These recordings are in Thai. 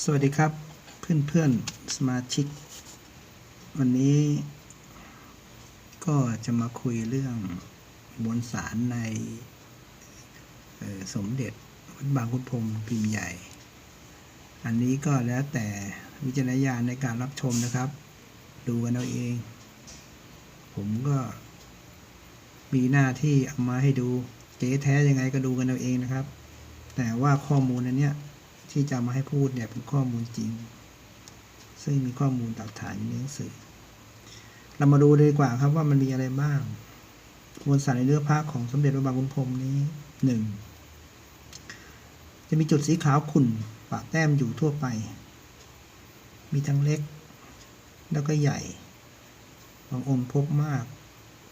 สวัสดีครับเพื่อนเพื่อนๆสมาชิก วันนี้ก็จะมาคุยเรื่องมวลสารในสมเด็จวัดบางขุนพรมพิมพ์ใหญ่ อันนี้ก็แล้วแต่วิจารณญาณในการรับชมนะครับ ดูกันเอาเอง ผมก็มีหน้าที่เอามาให้ดูเจ๊แท้ยังไงก็ดูกันเอาเองนะครับ แต่ว่าข้อมูลอันเนี้ย ที่จะมาให้พูดเนี่ยเป็นข้อมูลจริง ซึ่งมีข้อมูลหลักฐานอยู่ในหนังสือ เรามาดูเลยดีกว่าครับว่ามันมีอะไรบ้างมวลสารในเนื้อผ้าของสมเด็จพระบางขุนพรมนี้หนึ่งจะมีจุดสีขาวขุ่นปะแต้มอยู่ทั่วไป มีทั้งเล็ก แล้วก็ใหญ่ บางองค์พบมาก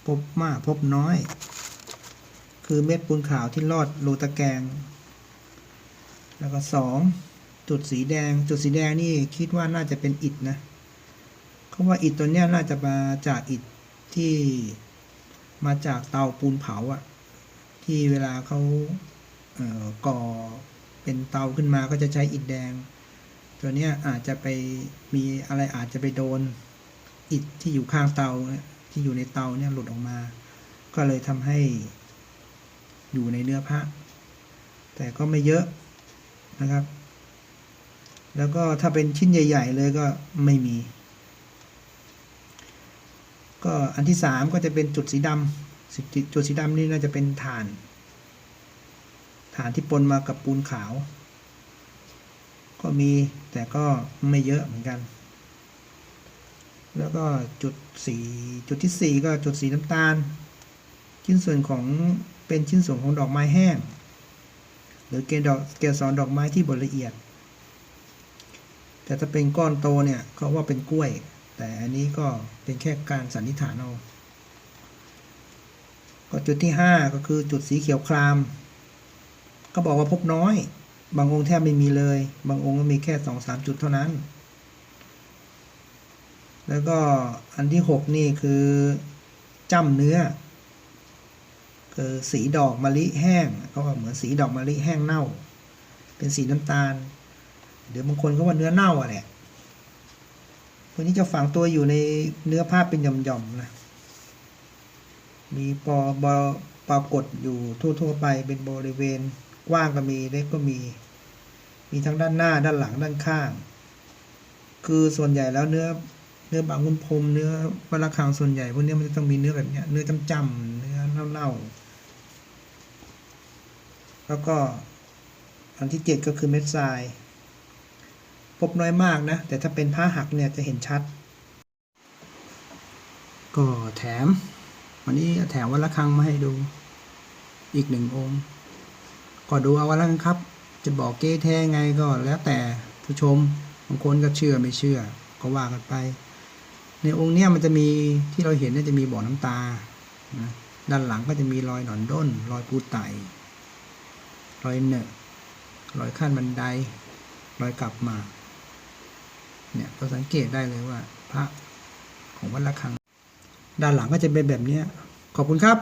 พบมากพบน้อย คือเม็ดปูนขาวที่ลอดรูตะแกง แล้วก็สองจุดสีแดง จุดสีแดงนี่คิดว่าน่าจะเป็นอิฐนะเขาว่าอิฐตัวเนี้ยน่าจะมาจากอิฐที่มาจากเตาปูนเผาอะที่เวลาเขาเอ่อก่อเป็นเตาขึ้นมาก็จะใช้อิฐแดง ตัวเนี้ยอาจจะไปมีอะไรอาจจะไปโดนอิฐที่อยู่ข้างเตาที่อยู่ในเตาเนี่ยหลุดออกมา ก็เลยทำให้อยู่ในเนื้อพระแต่ก็ไม่เยอะ นะครับ แล้วก็ถ้าเป็นชิ้นใหญ่ ๆ เลยก็ไม่มี ก็อันที่สามก็จะเป็นจุดสีดำจุดจุดสีดำนี่น่าจะเป็นฐานฐานที่ปนมากับปูนขาว ก็มีแต่ก็ไม่เยอะเหมือนกัน แล้วก็จุดสีจุดที่สี่ก็จุดสีน้ำตาล ชิ้นส่วนของเป็นชิ้นส่วนของดอกไม้แห้ง หรือเกดอกเกสรดอกไม้ที่บดละเอียด แต่ถ้าเป็นก้อนโตเนี่ยเขาว่าเป็นกล้วย แต่อันนี้ก็เป็นแค่การสันนิษฐานเอาก็จุดที่ห้าก็คือจุดสีเขียวคราม ก็บอกว่าพบน้อย บางองค์แทบไม่มีเลย บางองค์ก็มีแค่สองสามจุดเท่านั้น แล้วก็อันที่หกนี่คือจ้ำเนื้อ คือสีดอกมะลิแห้งเขาบอกเหมือนสีดอกมะลิแห้งเน่า เป็นสีน้ำตาล หรือบางคนก็ว่าเนื้อเน่าอะแหละพวกนี้จะฝังตัวอยู่ในเนื้อผ้าเป็นหย่อมๆนะมีปอบอปรากฏอยู่ทั่วๆไปเป็นบริเวณกว้างก็มีเล็กก็มี มีทั้งด้านหน้าด้านหลังด้านข้าง คือส่วนใหญ่แล้วเนื้อเนื้อบางคุณพรมเนื้อวลาคังส่วนใหญ่พวกนี้มันจะต้องมีเนื้อแบบเนี้ยเนื้อจำๆเนื้อเน่าๆ แล้วก็อันที่เจ็ดก็คือเม็ดทราย พบน้อยมากนะ แต่ถ้าเป็นผ้าหักเนี่ยจะเห็นชัด ก็แถม วันนี้แถมวัดละครังมาให้ดู อีกหนึ่งองค์ ก็ดูเอาวัดละครังครับจะบอกเก้แท้ไงก็แล้วแต่ผู้ชมบางคนก็เชื่อไม่เชื่อ ก็ว่ากันไป ในองค์เนี้ยมันจะมีที่เราเห็นเนี่ยจะมีบ่อน้ำตานะด้านหลังก็จะมีรอยหนอนด้น รอยปูไต รอยเนอะรอยขั้นบันได รอยกลับมา เนี่ยก็สังเกตได้เลยว่า พระของวัดละคัง ด้านหลังก็จะเป็นแบบนี้ ขอบคุณครับ